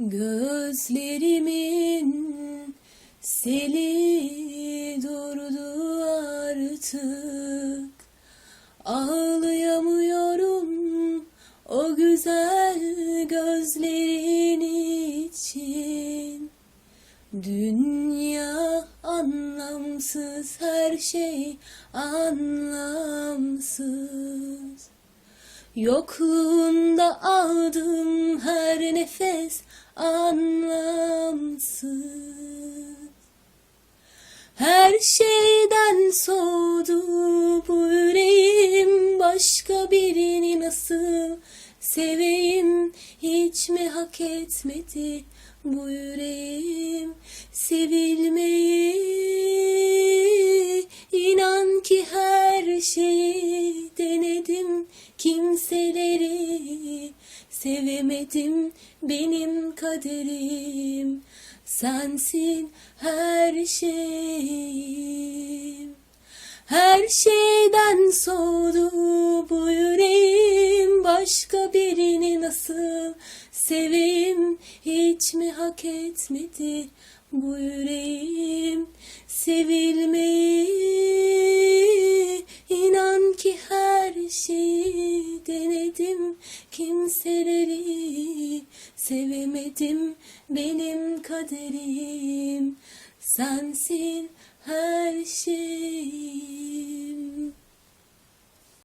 Gözlerimin seli durdu artık. Ağlayamıyorum o güzel gözlerin için. Dünya anlamsız her şey anlamsız. Yokluğunda aldım her nefes anlamsız. Her şeyden soğudu bu yüreğim. Başka birini nasıl seveyim? Hiç mi hak etmedi bu yüreğim? Sevilmeyi İnan ki her şeyi denedim. Kimseleri sevemedim benim kaderim. Sensin her şeyim. Her şeyden soğudu bu yüreğim. Başka birini nasıl seveyim? Hiç mi hak etmedi bu yüreğim? Sevilmeyi kimseleri sevemedim benim kaderim. Sensin her şeyim